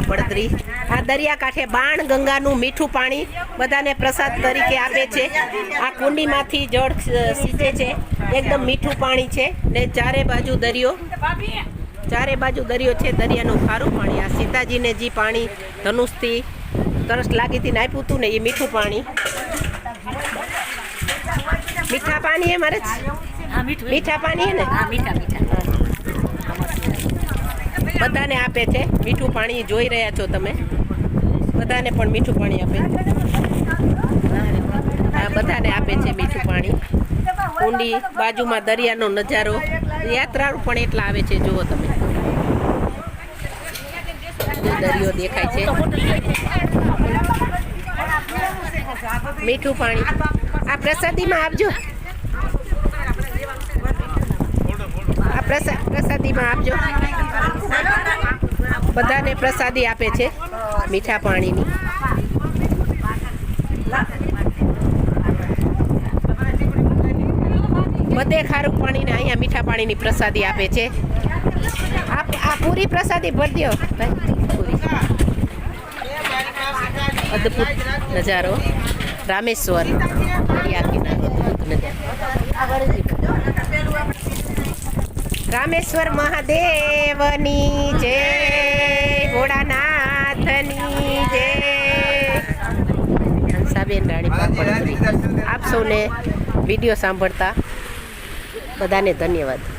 પડતરી. આ દરિયાકાંઠે બાણ ગંગાનું મીઠું પાણી બધાને પ્રસાદ તરીકે આપે છે. આ કુંડીમાંથી જળ સ- છે. એકદમ મીઠું પાણી છે ને ચારે બાજુ દરિયો. ચારે બાજુ દરિયો છે દરિયાનું ખારું પાણી. આ સીતાજીને જે પાણી ધનુષથી તરસ લાગી હતી ને હતું ને એ મીઠું પાણી. મીઠા પાણી હે મારે મીઠા. પાણી હે ને? મીઠા મીઠા. બધાને આપે છે. મીઠું પાણી જોઈ રહ્યા છો તમે. બધાને પણ મીઠું પાણી આપે. હા બધાને આપે છે મીઠું પાણી. ઊંડી બાજુમાં દરિયાનો નજારો. યાત્રાળુ પણ એટલા આવે છે, જુઓ તમે. દરિયો દેખાય છે. મીઠું પાણી. આ પ્રસાદીમાં આપજો. આ પ્રસા, પ્રસાદીમાં આપજો. બધાને પ્રસાદી આપે છે, મીઠા પાણીની. બધે ખારું પાણીને અહીંયા મીઠા પાણીની પ્રસાદી આપે છે. આ પૂરી પ્રસાદી ભરી દો પૂરી. અદ્ભુત નજારો. રામેશ્વર દરિયા નજારો. રામેશ્વર મહાદેવની જય ભોળાનાથની જય. હંસાબેન રાણી પાપડ આપ સૌને વીડિયો સાંભળતા બધાને ધન્યવાદ.